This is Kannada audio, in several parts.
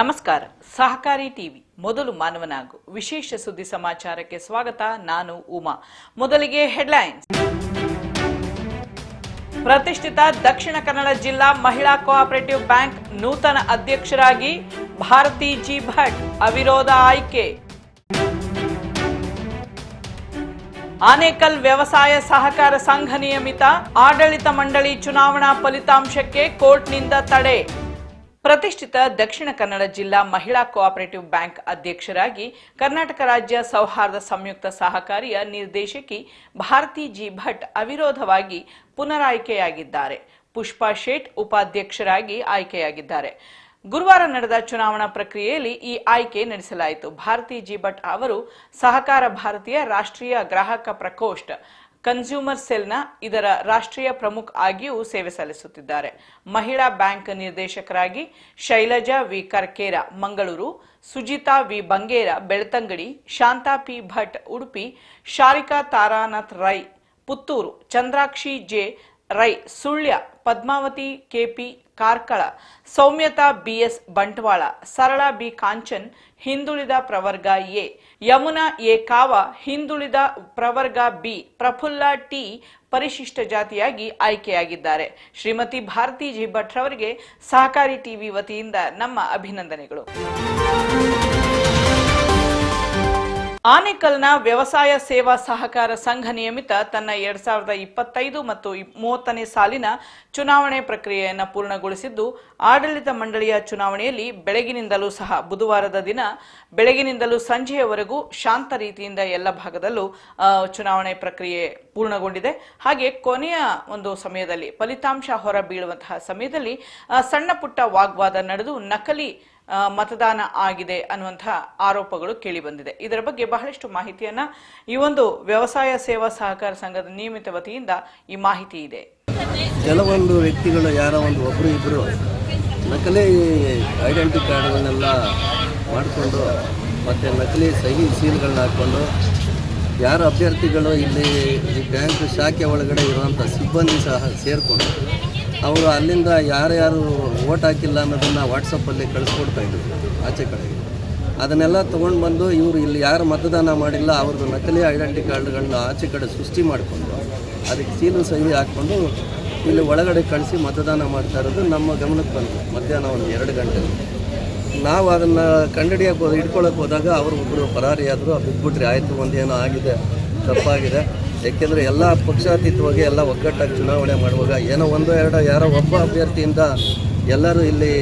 ನಮಸ್ಕಾರ. ಸಹಕಾರಿ ಟಿವಿ, ಮೊದಲು ಮಾನವನಾಗು. ವಿಶೇಷ ಸುದ್ದಿ ಸಮಾಚಾರಕ್ಕೆ ಸ್ವಾಗತ. ನಾನು ಉಮಾ. ಮೊದಲಿಗೆ ಹೆಡ್ಲೈನ್ಸ್. ಪ್ರತಿಷ್ಠಿತ ದಕ್ಷಿಣ ಕನ್ನಡ ಜಿಲ್ಲಾ ಮಹಿಳಾ ಕೋಆಪರೇಟಿವ್ ಬ್ಯಾಂಕ್ ನೂತನ ಅಧ್ಯಕ್ಷರಾಗಿ ಭಾರತಿ ಜಿ ಭಟ್, ಅವಿರೋಧ ಆಯ್ಕೆ. ಆನೇಕಲ್ ವ್ಯವಸಾಯ ಸಹಕಾರ ಸಂಘ ನಿಯಮಿತ ಆಡಳಿತ ಮಂಡಳಿ ಚುನಾವಣಾ ಫಲಿತಾಂಶಕ್ಕೆ ಕೋರ್ಟ್ನಿಂದ ತಡೆ. ಪ್ರತಿಷ್ಠಿತ ದಕ್ಷಿಣ ಕನ್ನಡ ಜಿಲ್ಲಾ ಮಹಿಳಾ ಕೋಆಪರೇಟಿವ್ ಬ್ಯಾಂಕ್ ಅಧ್ಯಕ್ಷರಾಗಿ ಕರ್ನಾಟಕ ರಾಜ್ಯ ಸೌಹಾರ್ದ ಸಂಯುಕ್ತ ಸಹಕಾರಿಯ ನಿರ್ದೇಶಕಿ ಭಾರತಿ ಜಿ ಭಟ್ ಅವಿರೋಧವಾಗಿ ಪುನರಾಯ್ಕೆಯಾಗಿದ್ದಾರೆ. ಪುಷ್ಪಾ ಶೇಟ್ ಉಪಾಧ್ಯಕ್ಷರಾಗಿ ಆಯ್ಕೆಯಾಗಿದ್ದಾರೆ. ಗುರುವಾರ ನಡೆದ ಚುನಾವಣಾ ಪ್ರಕ್ರಿಯೆಯಲ್ಲಿ ಈ ಆಯ್ಕೆ ನಡೆಸಲಾಯಿತು. ಭಾರತಿ ಜಿ ಭಟ್ ಅವರು ಸಹಕಾರ ಭಾರತೀಯ ರಾಷ್ಟ್ರೀಯ ಗ್ರಾಹಕ ಪ್ರಕೋಷ್ಠ ಕನ್ಸ್ಯೂಮರ್ ಸೆಲ್ನ ಇದರ ರಾಷ್ಟ್ರೀಯ ಪ್ರಮುಖ ಆಗಿಯೂ ಸೇವೆ ಸಲ್ಲಿಸುತ್ತಿದ್ದಾರೆ. ಮಹಿಳಾ ಬ್ಯಾಂಕ್ ನಿರ್ದೇಶಕರಾಗಿ Shailaja V Karkera, Mangaluru, Sujitha V Bangera, Belthangady, Shantha P Bhat, Udupi, Sharika Taranath Rai, Puttur, Chandrakshi J Rai, Sullia, Padmavathi K P Karkala, Soumyatha B S Bantwal, Sarala B Kanchan, ಹಿಂದುಳಿದ ಪ್ರವರ್ಗ ಎ, ಯಮುನಾ ಎ ಕಾವ, ಹಿಂದುಳಿದ ಪ್ರವರ್ಗ ಬಿ, ಪ್ರಫುಲ್ಲ ಟಿ ಪರಿಶಿಷ್ಟ ಜಾತಿಯಾಗಿ ಆಯ್ಕೆಯಾಗಿದ್ದಾರೆ. ಶ್ರೀಮತಿ ಭಾರತಿ ಜಿ ಭಟ್ ಸಹಕಾರಿ ಟಿವಿ ವತಿಯಿಂದ ನಮ್ಮ ಅಭಿನಂದನೆಗಳು. ಆನೇಕಲ್ನ ವ್ಯವಸಾಯ ಸೇವಾ ಸಹಕಾರ ಸಂಘ ನಿಯಮಿತ ತನ್ನ ಎರಡ್ ಸಾವಿರದ ಇಪ್ಪತ್ತೈದು ಮತ್ತು ಮೂವತ್ತನೇ ಸಾಲಿನ ಚುನಾವಣೆ ಪ್ರಕ್ರಿಯೆಯನ್ನು ಪೂರ್ಣಗೊಳಿಸಿದ್ದು, ಆಡಳಿತ ಮಂಡಳಿಯ ಚುನಾವಣೆಯಲ್ಲಿ ಬೆಳಗಿನಿಂದಲೂ ಸಹ ಬುಧವಾರದ ದಿನ, ಬೆಳಗಿನಿಂದಲೂ ಸಂಜೆಯವರೆಗೂ ಶಾಂತ ರೀತಿಯಿಂದ ಎಲ್ಲ ಭಾಗದಲ್ಲೂ ಚುನಾವಣೆ ಪ್ರಕ್ರಿಯೆ ಪೂರ್ಣಗೊಂಡಿದೆ. ಹಾಗೆ ಕೊನೆಯ ಒಂದು ಸಮಯದಲ್ಲಿ ಫಲಿತಾಂಶ ಹೊರಬೀಳುವಂತಹ ಸಮಯದಲ್ಲಿ ಆ, ಸಣ್ಣ ಪುಟ್ಟ ವಾಗ್ವಾದ ನಡೆದು ನಕಲಿ ಮತದಾನ ಆಗಿದೆ ಅನ್ನುವಂತಹ ಆರೋಪಗಳು ಕೇಳಿಬಂದಿದೆ. ಇದರ ಬಗ್ಗೆ ಬಹಳಷ್ಟು ಮಾಹಿತಿಯನ್ನ ಈ ಒಂದು ವ್ಯವಸಾಯ ಸೇವಾ ಸಹಕಾರ ಸಂಘದ ನಿಯಮಿತ ವತಿಯಿಂದ ಈ ಮಾಹಿತಿ ಇದೆ. ಕೆಲವೊಂದು ವ್ಯಕ್ತಿಗಳು ಯಾರೋ ಒಂದು ಒಬ್ಬರು ಇಬ್ಬರು ನಕಲಿ ಐಡೆಂಟಿ ಕಾರ್ಡ್ಗಳನ್ನೆಲ್ಲ ಮಾಡಿಕೊಂಡು ಮತ್ತೆ ನಕಲಿ ಸಹಿ ಸೀಲ್ಗಳನ್ನ ಹಾಕ್ಕೊಂಡು ಯಾರು ಅಭ್ಯರ್ಥಿಗಳು ಇಲ್ಲಿ ಈ ಬ್ಯಾಂಕ್ ಶಾಖೆ ಒಳಗಡೆ ಇರುವಂಥ ಸಿಬ್ಬಂದಿ ಸಹ ಸೇರಿಕೊಂಡು ಅವರು ಅಲ್ಲಿಂದ ಯಾರ್ಯಾರು ಓಟ್ ಹಾಕಿಲ್ಲ ಅನ್ನೋದನ್ನು ವಾಟ್ಸಪ್ಪಲ್ಲಿ ಕಳಿಸ್ಕೊಡ್ತಾ ಇದ್ದರು ಆಚೆ ಕಡೆಗೆ ಅದನ್ನೆಲ್ಲ ತೊಗೊಂಡು ಬಂದು ಇವರು ಇಲ್ಲಿ ಯಾರು ಮತದಾನ ಮಾಡಿಲ್ಲ, ಅವ್ರದ್ದು ನಕಲಿ ಐಡೆಂಟಿ ಕಾರ್ಡ್ಗಳನ್ನ ಆಚೆ ಕಡೆ ಸೃಷ್ಟಿ ಮಾಡಿಕೊಂಡು, ಅದಕ್ಕೆ ಸೀಲು ಸಹಿ ಹಾಕ್ಕೊಂಡು ಇಲ್ಲಿ ಒಳಗಡೆ ಕಳಿಸಿ ಮತದಾನ ಮಾಡ್ತಾ ಇರೋದು ನಮ್ಮ ಗಮನಕ್ಕೆ ಬಂತು. ಮಧ್ಯಾಹ್ನ ಒಂದು ಎರಡು ಗಂಟೆ ನಾವು ಅದನ್ನು ಕಂಡುಹಿಡಿಯಕ್ಕೆ ಹೋದ ಹಿಡ್ಕೊಳಕ್ಕೆ ಹೋದಾಗ ಅವರು ಒಬ್ಬರು ಪರಾರಿಯಾದರು ಬಿಟ್ಬಿಟ್ರಿ ಆಯಿತು, ಒಂದೇನೋ ಆಗಿದೆ, ತಪ್ಪಾಗಿದೆ. ಏಕೆಂದರೆ ಎಲ್ಲ ಪಕ್ಷಾತೀತವಾಗಿ ಎಲ್ಲ ಒಗ್ಗಟ್ಟಾಗಿ ಚುನಾವಣೆ ಮಾಡುವಾಗ ಏನೋ ಒಂದು ಎರಡು, ಯಾರೋ ಒಬ್ಬ ಅಭ್ಯರ್ಥಿಯಿಂದ ಎಲ್ಲರೂ ಇಲ್ಲಿ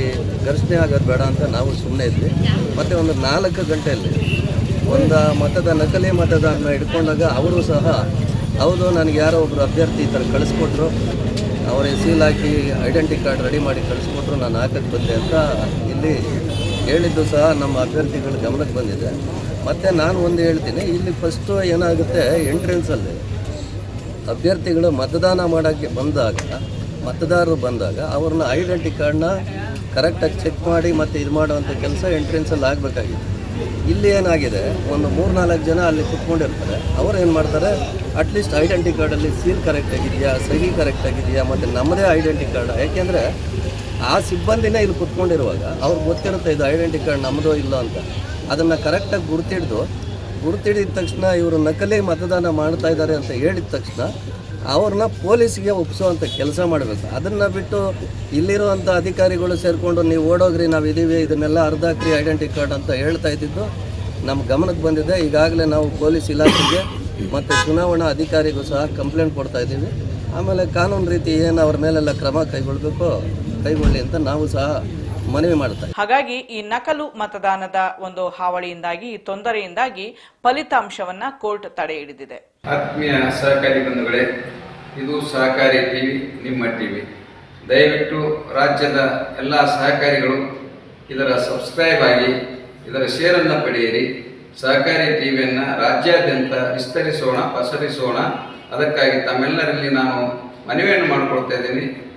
ಘರ್ಷಣೆ ಆಗೋದು ಬೇಡ ಅಂತ ನಾವು ಸುಮ್ಮನೆ ಇದ್ವಿ. ಮತ್ತು ಒಂದು ನಾಲ್ಕು ಗಂಟೆಯಲ್ಲಿ ಒಂದು ಮತದ ನಕಲಿ ಮತದಾರನ ಹಿಡ್ಕೊಂಡಾಗ ಅವರು ಸಹ, ಹೌದು, ನನಗೆ ಯಾರೋ ಒಬ್ಬರು ಅಭ್ಯರ್ಥಿ ಈ ಥರ ಕಳಿಸ್ಕೊಟ್ರು, ಅವರ ಸೀಲ್ ಹಾಕಿ, ಐಡೆಂಟಿ ಕಾರ್ಡ್ ರೆಡಿ ಮಾಡಿ ಕಳಿಸ್ಕೊಟ್ರು, ನಾನು ಹಾಕಕ್ಕೆ ಬಂದೆ ಅಂತ ಇಲ್ಲಿ ಹೇಳಿದ್ದು ಸಹ ನಮ್ಮ ಅಭ್ಯರ್ಥಿಗಳ ಗಮನಕ್ಕೆ ಬಂದಿದೆ. ಮತ್ತು ನಾನು ಒಂದು ಹೇಳ್ತೀನಿ, ಇಲ್ಲಿ ಫಸ್ಟು ಏನಾಗುತ್ತೆ ಎಂಟ್ರೆನ್ಸಲ್ಲಿ ಅಭ್ಯರ್ಥಿಗಳು ಮತದಾನ ಮಾಡೋಕ್ಕೆ ಬಂದಾಗ, ಮತದಾರರು ಬಂದಾಗ ಅವ್ರನ್ನ ಐಡೆಂಟಿ ಕಾರ್ಡ್ನ ಕರೆಕ್ಟಾಗಿ ಚೆಕ್ ಮಾಡಿ ಮತ್ತು ಇದು ಮಾಡುವಂಥ ಕೆಲಸ ಎಂಟ್ರೆನ್ಸಲ್ಲಿ ಆಗಬೇಕಾಗಿದೆ. ಇಲ್ಲಿ ಏನಾಗಿದೆ, ಒಂದು ಮೂರು ನಾಲ್ಕು ಜನ ಅಲ್ಲಿ ಕುತ್ಕೊಂಡಿರ್ತಾರೆ. ಅವ್ರು ಏನು ಮಾಡ್ತಾರೆ ಅಟ್ಲೀಸ್ಟ್ ಐಡೆಂಟಿ ಕಾರ್ಡಲ್ಲಿ ಸೀಲ್ ಕರೆಕ್ಟಾಗಿದೆಯಾ ಸಹಿ ಕರೆಕ್ಟ್ ಆಗಿದೆಯಾ, ಮತ್ತು ನಮ್ಮದೇ ಐಡೆಂಟಿ ಕಾರ್ಡ್ ಯಾಕೆಂದರೆ ಆ ಸಿಬ್ಬಂದಿನೇ ಇಲ್ಲಿ ಕುತ್ಕೊಂಡಿರುವಾಗ ಅವ್ರಿಗೆ ಗೊತ್ತಿರುತ್ತೆ ಇದು ಐಡೆಂಟಿ ಕಾರ್ಡ್ ನಮ್ಮದೋ ಇಲ್ಲ ಅಂತ. ಅದನ್ನು ಕರೆಕ್ಟಾಗಿ ಗುರ್ತಿಡ್ದು, ಗುರುತಿಡಿದ ತಕ್ಷಣ ಇವರು ನಕಲಿ ಮತದಾನ ಮಾಡ್ತಾ ಇದ್ದಾರೆ ಅಂತ ಹೇಳಿದ ತಕ್ಷಣ ಅವ್ರನ್ನ ಪೊಲೀಸ್ಗೆ ಒಪ್ಪಿಸುವಂಥ ಕೆಲಸ ಮಾಡಬೇಕು. ಅದನ್ನು ಬಿಟ್ಟು ಇಲ್ಲಿರುವಂಥ ಅಧಿಕಾರಿಗಳು ಸೇರಿಕೊಂಡು ನೀವು ಓಡೋಗ್ರಿ, ನಾವು ಇದ್ದೀವಿ ಇದನ್ನೆಲ್ಲ ಅರ್ಧ ಹಾಕ್ರಿ ಐಡೆಂಟಿ ಕಾರ್ಡ್ ಅಂತ ಹೇಳ್ತಾ ಇದ್ದಿದ್ದು ನಮ್ಮ ಗಮನಕ್ಕೆ ಬಂದಿದೆ. ಈಗಾಗಲೇ ನಾವು ಪೊಲೀಸ್ ಇಲಾಖೆಗೆ ಮತ್ತು ಚುನಾವಣಾ ಅಧಿಕಾರಿಗೂ ಸಹ ಕಂಪ್ಲೇಂಟ್ ಕೊಡ್ತಾ ಇದ್ದೀವಿ. ಆಮೇಲೆ ಕಾನೂನು ರೀತಿ ಏನು ಅವ್ರ ಮೇಲೆಲ್ಲ ಕ್ರಮ ಕೈಗೊಳ್ಳಬೇಕೋ ಕೈಗೊಳ್ಳಿ ಅಂತ ನಾವು ಸಹ ಮನವಿ ಮಾಡುತ್ತೇವೆ. ಹಾಗಾಗಿ ಈ ನಕಲು ಮತದಾನದ ಒಂದು ಹಾವಳಿಯಿಂದಾಗಿ ಈ ತೊಂದರೆಯಿಂದಾಗಿ ಫಲಿತಾಂಶವನ್ನ ಕೋರ್ಟ್ ತಡೆ ಹಿಡಿದಿದೆ. ಆತ್ಮೀಯ ಸಹಕಾರಿ ಬಂಧುಗಳೇ ಇದು ಸಹಕಾರಿ ಟಿವಿ ನಿಮ್ಮ ಟಿವಿ. ದಯವಿಟ್ಟು ರಾಜ್ಯದ ಎಲ್ಲ ಸಹಕಾರಿಗಳು ಇದರ ಸಬ್ಸ್ಕ್ರೈಬ್ ಆಗಿ ಇದರ ಶೇರನ್ನು ಪಡೆಯಿರಿ. ಸಹಕಾರಿ ಟಿವಿಯನ್ನು ರಾಜ್ಯಾದ್ಯಂತ ವಿಸ್ತರಿಸೋಣ ಪಸರಿಸೋಣ. ಅದಕ್ಕಾಗಿ ತಮ್ಮೆಲ್ಲರಲ್ಲಿ ನಾನು ಮನವಿಯನ್ನು ಮಾಡಿಕೊಳ್ತಾ ಇದ್ದೀನಿ.